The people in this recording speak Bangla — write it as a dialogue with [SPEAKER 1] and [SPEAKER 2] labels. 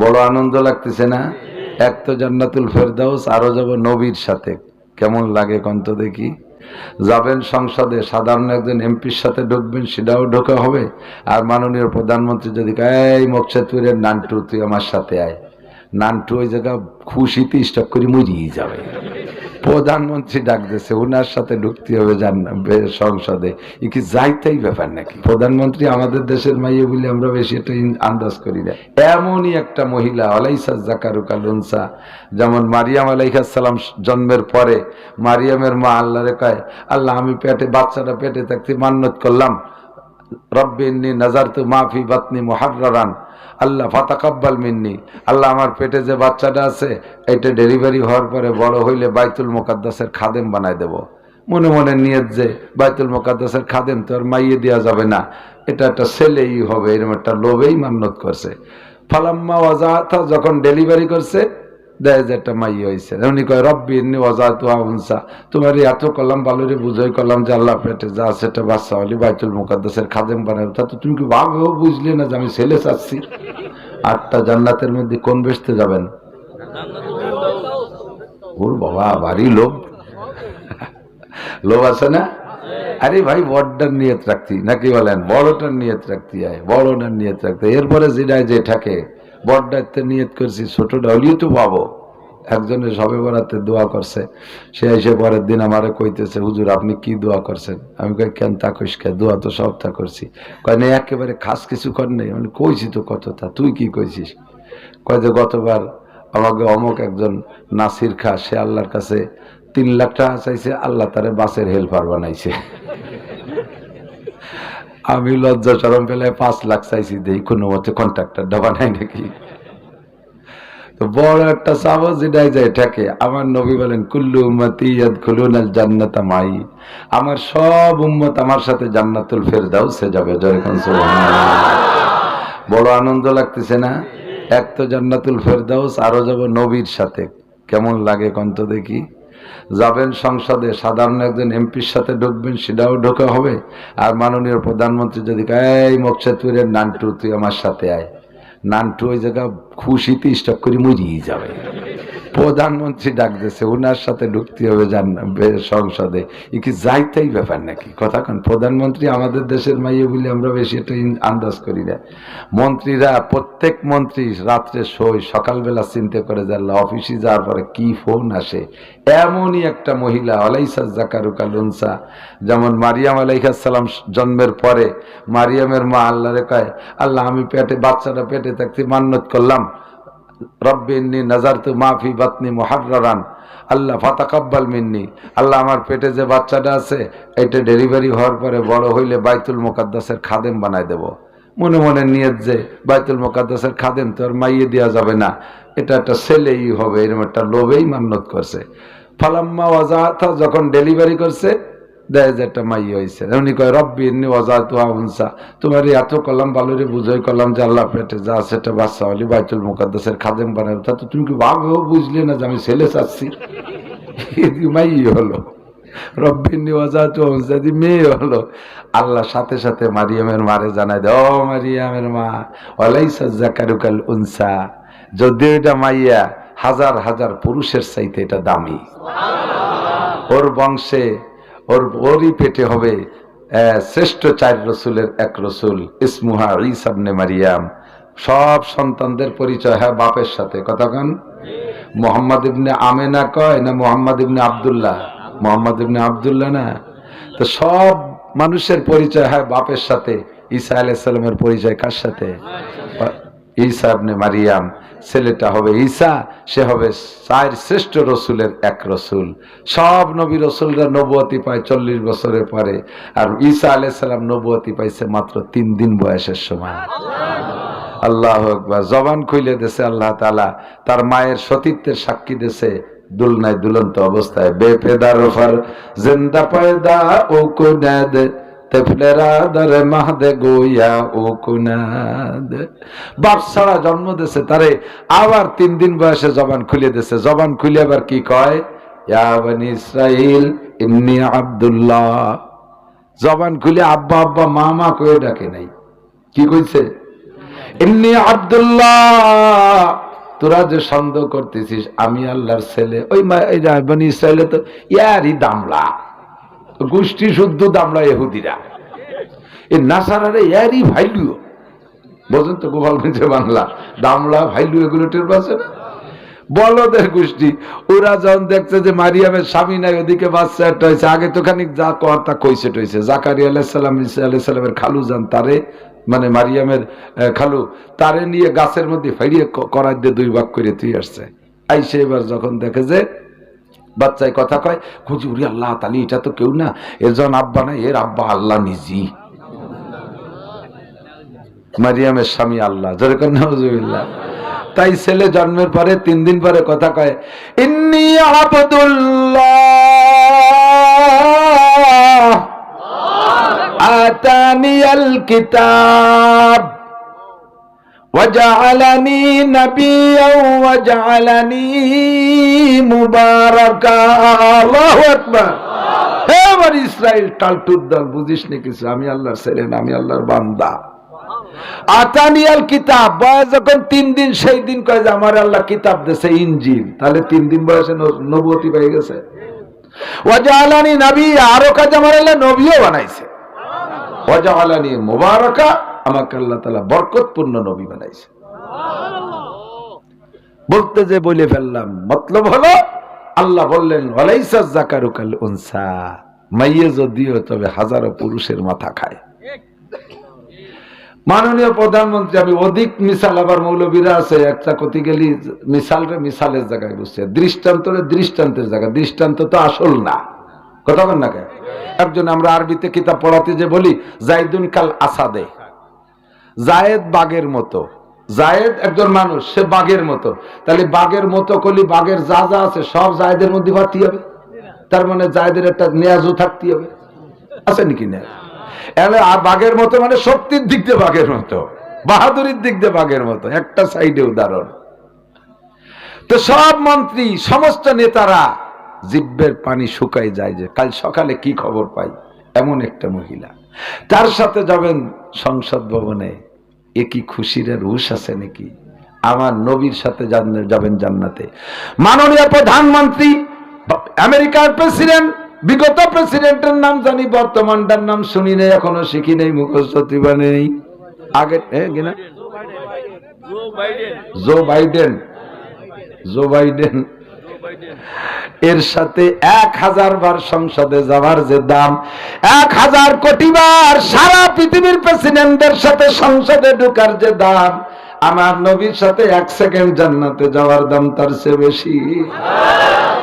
[SPEAKER 1] বড় আনন্দ লাগতেছে না? এক তো জান্নাতুল ফেরদাউস, আরও যাব নবীর সাথে। কেমন লাগে কন্ত দেখি? যাবেন সংসদে, সাধারণ একজন এমপির সাথে ঢুকবেন, সেটাও ঢোকা হবে। আর মাননীয় প্রধানমন্ত্রী যদি এই মকসেদপুরের নানটু, তুই আমার সাথে আয়। নানটু ওই জায়গা খুশিতে স্টক করে মরিয়ে যাবে। প্রধানমন্ত্রী ডাক দিয়েছে ওনার সাথে ঢুকতে হবে সংসদে। ই কি যাইতেই ব্যাপার নাকি? প্রধানমন্ত্রী আমাদের দেশের মাইয়ে বলে আমরা বেশি এটা আন্দাজ করি না। এমনই একটা মহিলা, আলাইসা জাকারুকা লুনসা, যেমন মারিয়াম আলাইহাসাল্লাম জন্মের পরে মারিয়ামের মা আল্লাহরে কয়, আল্লাহ, আমি পেটে, বাচ্চাটা পেটে থাকতে মান্নত করলাম। রব্বি ইন্নি নাজারতু মাফি বাতনি মুহাররান আল্লাহ, ফাতাকাব্বাল মিন্নি। আল্লাহ, আমার পেটে যে বাচ্চাটা আছে, এটা ডেলিভারি হওয়ার পরে বড় হইলে বাইতুল মোকাদ্দাসের খাদেম বানায় দেব। মনে মনে নিয়ে যে বাইতুল মোকাদ্দাসের খাদেম তো আর মাইয়ে দেওয়া যাবে না। এটা একটা ছেলেই হবে, এরম একটা লোভেই মান্যত করছে। ফালাম্মা ওয়াজাহাতা যখন ডেলিভারি করছে দেয় যে একটা মাই হয়েছে উনি কয়, রব্বি এমনি তোমার করলাম, বালুরে করলাম যে আল্লাহ পেটে যা সেটা বাচ্চা হলি বাইতুল মুকাদ্দাসের খাদেম তা তো তুমি কি ভাবেও না যে আমি ছেলে চাচ্ছি? আটটা জান্নাতের মধ্যে কোন বেসতে যাবেন? ওর বাবা বাড়ি লোভ। লোভ আছে না? আরে ভাই, বড়টার নিয়ত রাখতি। নাকি বলেন? বড়টার নিয়ত রাখতি হয় বড়টার নিয়ত রাখতে এরপরে যেটায় যে থাকে বড়টাতে নিয়ত করছি, ছোট হলেও তো পাবো একজনের সবে বরাতে দোয়া করছে, সে এসে পরের দিন আমারে কইতেছে, হুজুর, আপনি কি দোয়া করছেন? আমি কই, কেন তা কইস কে? দোয়া তো সব তা করছি কয়, না, একেবারে খাস কিছু কর নেই। মানে কইছি তো কত তা তুই কি কইছিস? কয় যে, গতবার আমাকে অমক একজন নাসির খা, সে আল্লাহর কাছে তিন লাখ টাকা চাইছে, আল্লাহ তারে বাসের হেল্পার বানাইছে। আমি লজ্জা সরম পেলে পাঁচ লাখ চাইছি দেই, কোনো মতে কন্ট্রাক্টরটা বানাই নাকি? তো বড় একটা সাবজ যেটাই যায় ঠেকে আমার নবী বলেন, কুল্লু উম্মতি ইয়াদখুলুন আল জান্নাতা মাই। আমার সব উম্মত আমার সাথে জান্নাতুল ফেরদাউসে যাবে যখন বড় আনন্দ লাগতেছে না? এক তো জান্নাতুল ফেরদাউস, আরও যাব নবীর সাথে। কেমন লাগে কন্ত দেখি? যাবেন সংসদে, সাধারণ একজন এমপির সাথে ঢুকবেন, সেটাও ঢোকা হবে। আর মাননীয় প্রধানমন্ত্রী যদি এই মকসেদপুরের নানটু, তুই আমার সাথে আয়। নানটু ওই জায়গা খুশিতে স্টক করে মরিয়ে যাবে। প্রধানমন্ত্রী ডাক দিয়েছে ওনার সাথে ঢুকতে হবে সংসদে। ই কি যাইতেই ব্যাপার নাকি? কথা কন, প্রধানমন্ত্রী আমাদের দেশের মাইয়ে বলে আমরা বেশি ইন- আন্দাজ করি না। মন্ত্রীরা, প্রত্যেক মন্ত্রী রাত্রে শোয়, সকালবেলা চিন্তা করে যে অফিসে যাওয়ার পরে কি ফোন আসে। এমনই একটা মহিলা, আলাইসা জাকারুকা লুনসা, যেমন মারিয়াম আলাইহাসাল্লাম জন্মের পরে, মারিয়ামের মা আল্লাহরে কয়, আল্লাহ, আমি পেটে, বাচ্চাটা পেটে থাকতে মান্নত করলাম। নাজারতু মাফি বাতনি আল্লাহ মিন্নি। আল্লাহ আমার পেটে যে বাচ্চাটা আছে, এটা ডেলিভারি হওয়ার পরে বড় হইলে বাইতুল মোকাদ্দাসের খাদেম বানায় দেব। মনে মনে নিয়ত যে বাইতুল মোকাদ্দাসের খাদেম তো আর মাইয়ে দেওয়া যাবে না। এটা একটা ছেলেই হবে এরকম একটা লোভেই মান্যত করছে। ফালাম্মা যখন ডেলিভারি করছে দেয় যে একটা মাই হয়েছে উনি কয় রব্বি এমনি অজাতু আউনসা তোমার এই এত করলাম বালুরে বুঝাই করলাম যে আল্লাহ পেটে যা সেটা বাচ্চা হলি বাইতুল মুকাদ্দাসের খাদেম বানাবে তা তো তুমি কি ভাবেও বুঝলে না যে আমি ছেলে চাচ্ছি? মাই হলো। রব্বির নিওয়াজাতু আউনসা দি মেয়ে হলো। আল্লাহ সাথে সাথে মারিয়ামের মারে জানাই দে ও মারিয়ামের মা ওয়ালাইসা জাকারুকাল উনসা। যদিও এটা মাইয়া হাজার হাজার পুরুষের চাইতে এটা দামি। ওর বংশে ওর ওরই পেটে হবে শ্রেষ্ঠ চার রসুলের এক রসুল, ইসমুহা ইসাবনে মারিয়াম। সব সন্তানদের পরিচয়, হয়, বাপের সাথে। কথা কতক্ষণ মোহাম্মদ ইবনে আমেনা কয় না মোহাম্মদ ইবনে আবদুল্লাহ? মোহাম্মদ ইবনে আবদুল্লাহ না। তো সব মানুষের পরিচয়, হয়, বাপের সাথে। ঈসা আলাইসাল্লামের পরিচয় কার সাথে? ঈসা মারিয়াম। ছেলেটা হবে ঈসা, সে হবে চার শ্রেষ্ঠ রসুলের এক রসুল। সব নবী রসুলরা নবুয়তি পায় চল্লিশ বছরের পরে, আর ঈসা আলাইসাল্লাম নবুয়তি পাইছে মাত্র তিন দিন বয়সের সময়। আল্লাহ আকবার, জবান খুইলে দেছে আল্লাহ তালা তার মায়ের সতীত্বের সাক্ষী দেছে দুলনায় দুলন্ত অবস্থায়। বেপেদার ফার জিন্দা পয়দা ও কুনাদ তেফলেরা দরে মাহদে গোয়া ও কুনাদ ছাড়া জন্ম দেছে তারে আবার তিন দিন বয়সে জবান খুলে দেছে জবান খুলে আবার কি কয় ইয়া বনি ইসরাইল ইন্নি আব্দুল্লাহ জবান খুলে আব্বা আব্বা মা মা কয়ে ডাকে নাই কি কইছে এমনি আব্দুল্লাহ তোরা যে সন্দেহ করতেছিস আমি আল্লাহর ছেলে ওই মা- এই ইসরায়েলে তো ইয়ারই দামলা গোষ্ঠী শুদ্ধ দামলা এহুদিরা এই নাসারারে ইয়ারই ভাইলু বোঝেন তো গোপালগঞ্জে বাংলা দামলা ভাইলু এগুলো টের পাচ্ছে না? বলদের গোষ্ঠী, ওরা যখন দেখছে যে মারিয়ামের স্বামী নাই, ওদিকে বাচ্চা একটা হয়েছে, আগে তো খানিক যা কর তা কইছে টইছে জাকারি আলাইসাল্লাম ইসা আলাইসাল্লামের খালু যান তারে মানে মারিয়ামের খালু, তারে নিয়ে গাছের মধ্যে ফেরিয়ে করাই দিয়ে দুই ভাগ করে তুই আসছে। আইসে এবার যখন দেখে যে বাচ্চায় কথা কয় খুঁজি উরি আল্লাহ তালি এটা তো কেউ না। যখন আব্বা না এর আব্বা আল্লাহ নিজি মারিয়ামের স্বামী আল্লাহ যেরকম নজুবিল্লাহ তাই ছেলে জন্মের পরে, তিন দিন পরে কথা কয়, ইন্নি আবদুল্লাহ, আতানিয়াল কিতাব। وجعلني نبيا وجعلني مباركا الله اكبر হে আমার ইসরাইল টালটুর দল বুঝিস নি কিছু আমি আল্লাহর ছেলে না আমি আল্লাহর বান্দা আতানিয়াল কিতাব বয়স যখন তিন দিন সেই দিন কয় যে আমার আল্লাহ কিতাব দেশে ইঞ্জিল তাহলে তিন দিন বয়সে ন- নবুয়তি পেয়ে গেছে ওয়াজালানি নবী আরো কাজ আমার আল্লাহ নবীও বানাইছে ওয়াজালানি মুবারকা আমাকে আল্লাহ তাআলা বরকতপূর্ণ নবী বানাইছে। বলতে যে বলে ফেললাম, মতলব হলো, আল্লাহ বললেন মাইয়ে যদিও তবে হাজারো পুরুষের মাথা খায়। মাননীয় প্রধানমন্ত্রী, আমি অধিক মিসাল আবার মৌলবীরা আছে, একটা কতি গেলি মিসালের জায়গায় বুঝছে দৃষ্টান্তরে দৃষ্টান্তের জায়গা, দৃষ্টান্ত তো আসল না। কথা বল না কেন? একজন আমরা আরবিতে কিতাব পড়াতে যে বলি, জাইদুন কাল আসাদে। জায়েদ বাগের মতো। জায়েদ একজন মানুষ, সে বাঘের মতো। তাহলে বাঘের মতো করলে বাঘের যা যা আছে সব জায়েদের মধ্যে বাড়তি হবে? তার মানে জায়েদের একটা নেয়াজও থাকতে হবে। আছে নাকি নেয়াজ আর বাঘের মতো মানে শক্তির দিক দিয়ে বাঘের মতো, বাহাদুরির দিক দিয়ে বাঘের মতো। একটা সাইডে উদাহরণ। তো সব মন্ত্রী, সমস্ত নেতারা জিব্বের পানি শুকাই যায় যে, কাল সকালে কি খবর পাই? এমন একটা মহিলা। তার সাথে যাবেন সংসদ ভবনে। এ কি খুশির রুশ আছে নাকি? আমার নবীর সাথে যাবেন জান্নাতে। মাননীয় প্রধানমন্ত্রী আমেরিকার প্রেসিডেন্ট বিগত প্রেসিডেন্টের নাম জানি বর্তমানটার নাম শুনি নেই এখনও শিখি নেই মুখস্থ নেই। আগে জো বাইডেন জো বাইডেন এর সাথে এক হাজার বার সংসদে যাওয়ার যে দাম, এক হাজার কোটি বার সারা পৃথিবীর প্রেসিডেন্টদের সাথে সংসদে ঢুকার যে দাম, আমার নবীর সাথে এক সেকেন্ড জান্নাতে যাওয়ার দাম তার চেয়ে বেশি।